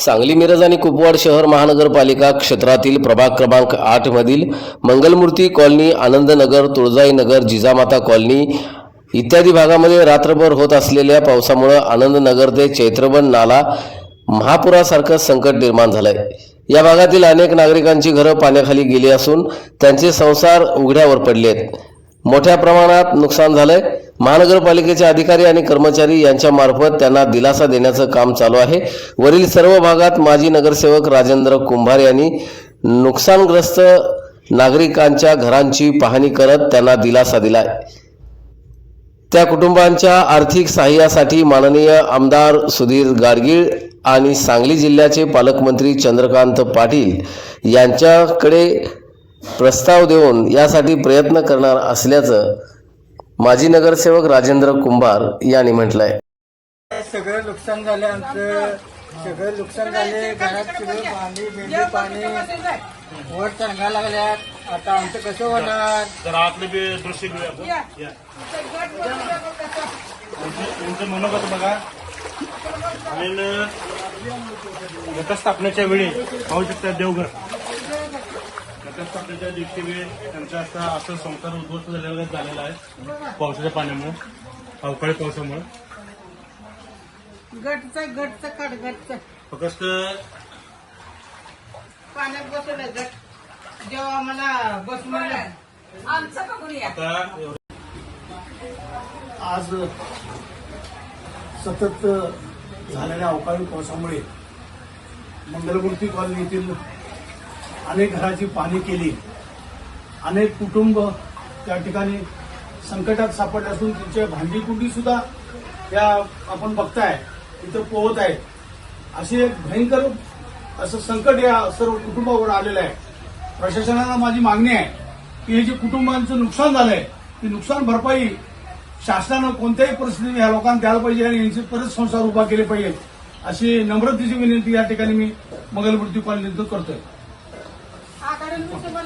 सांगली मिरज आणि कुपवाड शहर महानगरपालिका क्षेत्रातील प्रभाग क्रमांक आठमधील मंगलमूर्ती कॉलनी आनंदनगर तुळजाईनगर जिजामाता कॉलनी इत्यादी भागामध्ये रात्रभर होत असलेल्या पावसामुळं आनंदनगर ते चैत्रबन नाला महापुरासारखं संकट निर्माण झालंय. या भागातील अनेक नागरिकांची घरं पाण्याखाली गेली असून त्यांचे संसार उघड्यावर पडले आहेत मोठ्या प्रमाणात नुकसान झालंय. महानगरपालिकेचे अधिकारी आणि कर्मचारी यांच्या मार्फत त्यांना दिलासा देण्याचं काम चालू आहे. वरील सर्व भागात माजी नगरसेवक राजेंद्र कुंभार यांनी नुकसानग्रस्त नागरिकांच्या घरांची पाहणी करत त्यांना दिलासा दिलाय. त्या कुटुंबांच्या आर्थिक सहाय्यासाठी माननीय आमदार सुधीर गाडगीळ आणि सांगली जिल्ह्याचे पालकमंत्री चंद्रकांत पाटील यांच्याकडे प्रस्ताव देऊन यासाठी प्रयत्न करणार असल्याचं माजी नगरसेवक राजेंद्र कुंभार यांनी म्हटलंय. सगळं नुकसान झालं आमचं. सगळं नुकसान झाले. घरात सगळं पाणी बिंडी पाणी. वर चांगला लागल्यात. आता आमचं कसं होणार? मनोगत बघा. आणि घटस्थापनेच्या वेळी पाहू शकता देवघर. घटस्थापनेच्या दिवशी त्यांचा असा असं संसार उद्ध्वस्त झालेला झालेला आहे. पावसाच्या पाण्यामुळे अवकाळी पावसामुळे. गटचं गटचं काढ गटचं फक्त पाण्यात बसवलं गट जेव्हा आम्हाला बस म्हणलं. आमचं बघून या आता आज सतत झालेल्या अवकाळी पावसामुळे मंगलमूर्ती कॉलनीतील अनेक घराची पाणी केली. अनेक कुटुंब त्या ठिकाणी संकटात सापडले असून त्यांच्या भांडीकुंडी सुद्धा या आपण बघताय इथं पोहत आहेत. अशी एक भयंकर असं संकट या सर्व कुटुंबावर आलेलं आहे. प्रशासनाला माझी मागणी आहे की हे जे कुटुंबांचं नुकसान झालंय ती नुकसान भरपाई शासनानं कोणत्याही परिस्थितीत या लोकांना द्यायला पाहिजे आणि यांचे परत संसार उभा केले पाहिजेत अशी नम्रतेची विनंती या ठिकाणी मी मंगलमूर्ती कॉलनीतून करतोय.